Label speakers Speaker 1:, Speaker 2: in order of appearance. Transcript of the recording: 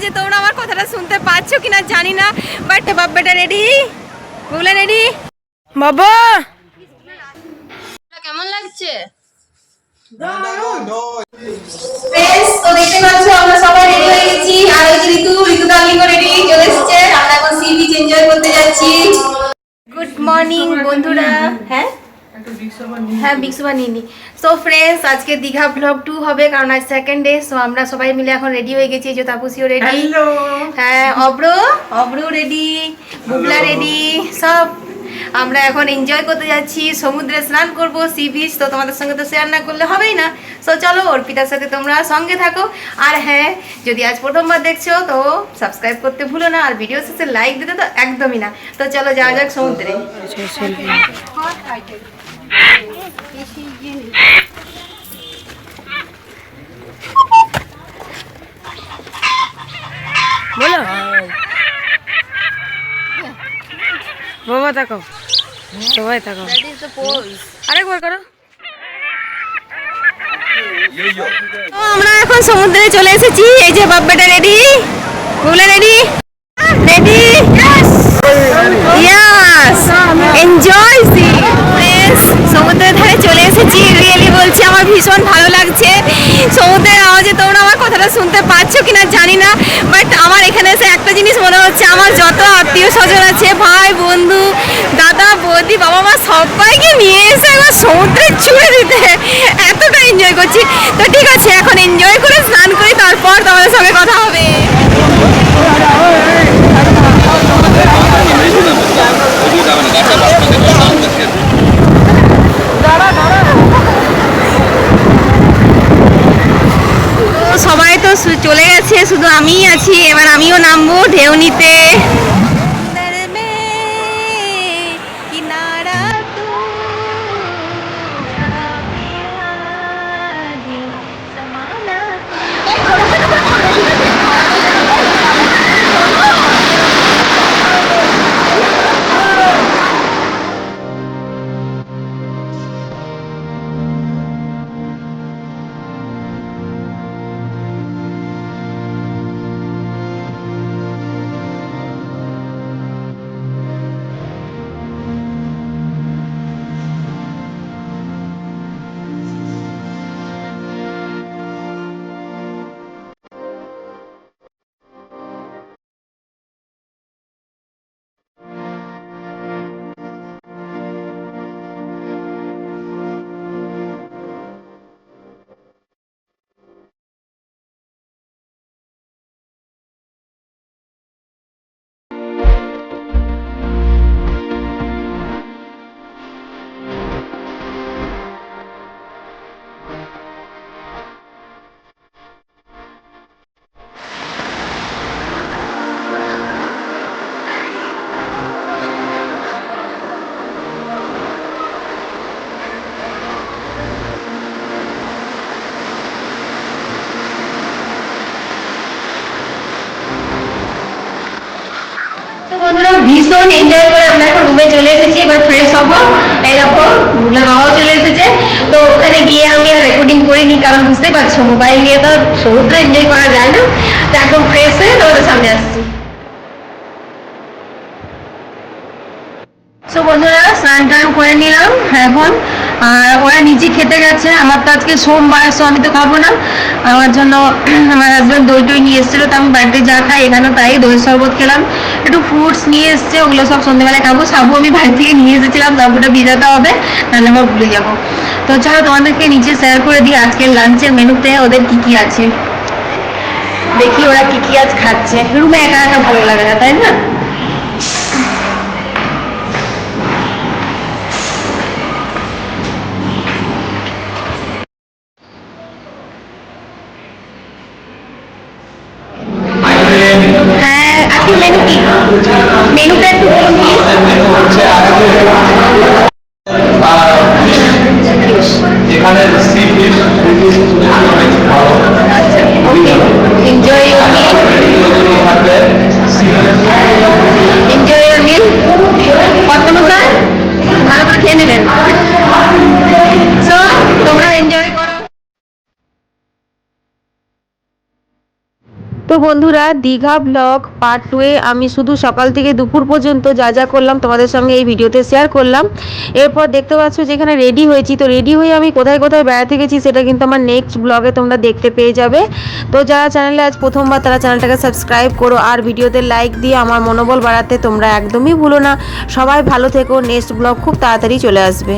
Speaker 1: যে তোমরা আমার কথাটা শুনতে পাচ্ছ কিনা জানি না বাট বাব্বাটা রেডি বুগলা রেডি বাবা! কেমন লাগছে? ফ্রেন্ডস তো দেখতে পাচ্ছ আমরা সবাই রেডি হয়ে গেছি। আর ওই যে ঋতু ঋতু ডার্লিং রেডি চলে এসেছে। আমরা এখন সি বিচ এনজয় করতে যাচ্ছি। গুড মর্নিং বন্ধুরা। হ্যাঁ? হ্যাঁ বিক্সুবা নিয়ে নি সো ফ্রেন্ডস আজকে দীঘা ব্লগ টু হবে কারণ আজ সেকেন্ড ডে সো আমরা সবাই মিলে এখন রেডি হয়ে গেছি এই যে তাপুসিও রেডি হ্যাঁ অব্র অব্রু রেডি বুবলা রেডি সব আমরা এখন এনজয় করতে যাচ্ছি সমুদ্রে স্নান করব সি বিচ তো তোমাদের সঙ্গে তো শেয়ার না করলে হবেই না সো চলো অর্পিতার সাথে তোমরা সঙ্গে থাকো আর হ্যাঁ যদি আজ প্রথমবার দেখছ তো সাবস্ক্রাইব করতে ভুলো না আর ভিডিও শেষে লাইক দিতে তো একদমই না তো চলো যাওয়া যাক সমুদ্রে বলো। বাবা তাকাও সবাই তাকাও আরেকবার করো। আমরা এখন সমুদ্রে চলে এসেছি। এই যে বাব্বাটা ready. গুগলা ready? Ready yes enjoy sea সমুদ্রের ধারে চলে এসেছি রিয়েলি বলছি আমার ভীষণ ভালো লাগছে। সমুদ্রের আওয়াজে তোমরা আমার কথাটা শুনতে পাচ্ছ কিনা জানি না বাট আমার এখানে এসে একটা জিনিস মনে হচ্ছে, আমার যত আত্মীয় স্বজন আছে, ভাই, বন্ধু, দাদা, বৌদি, বাবা মা, সবাইকে নিয়ে এসে আমার সমুদ্রে ছুঁড়ে দিতে। এতটা এনজয় করছি। তো ঠিক আছে, এখন এনজয় করে স্নান করি, তারপর তোমাদের সঙ্গে কথা হবে তো সবাই তো সু- চলে গেছে শুধু আমিই আছি এবার আমিও নামবো ঢেউ নিতে। ভীষণ এনজয় করে আমরা এখন রুমে চলে এসেছি, এবার ফ্রেশ হব। এরকম বুগলা বাবাও চলে এসেছে। তো ওখানে গিয়ে আমি আর রেকর্ডিং করিনি, কারণ বুঝতে পারছ মোবাইল নিয়ে তো সমুদ্র এনজয় করা যায় না। তো এখন ফ্রেশ হয়ে তোমাদের সামনে আসছি। তো বন্ধুরা স্নান টান করে নিলাম এখন আর ওরা নিজে খেতে গেছে, আমার তো আজকে সোমবার, সো আমি তো খাব না। আমার জন্য আমার হাজব্যান্ড দই টই নিয়ে এসেছিল, তো আমি বাড়িতে যা খাই এখানে তাই দই শরবত খেলাম। একটু ফ্রুটস নিয়ে এসছে, ওগুলো সব সন্ধ্যেবেলায় খাব। সাবু আমি বাড়ি থেকে নিয়ে এসেছিলাম, সাবুটা ভিজাতে হবে, নাহলে আমার ভুলে যাব। তো চলো তোমাদেরকে নিচে শেয়ার করে দিই আজকের লাঞ্চের মেনুতে ওদের কি কি আছে? দেখি ওরা কি কি আজ খাচ্ছে। রুমে একা একা
Speaker 2: যেখানে তো বন্ধুরা, দীঘা ব্লগ পার্ট টুয়ে আমি শুধু সকাল থেকে দুপুর পর্যন্ত যা যা করলাম তোমাদের সঙ্গে এই ভিডিওতে শেয়ার করলাম। এরপর দেখতে পাচ্ছ যেখানে রেডি হয়েছি। তো রেডি হয়ে আমি কোথায় কোথায় বেড়াতে গেছি সেটা কিন্তু আমার নেক্সট ব্লগে তোমরা দেখতে পেয়ে যাবে। তো যারা চ্যানেলে আজ প্রথমবার, তারা চ্যানেলটাকে সাবস্ক্রাইব করো আর ভিডিওতে লাইক দিয়ে আমার মনোবল বাড়াতে তোমরা একদমই ভুলো না। সবাই ভালো থেকো। নেক্সট ব্লগ খুব তাড়াতাড়ি চলে আসবে।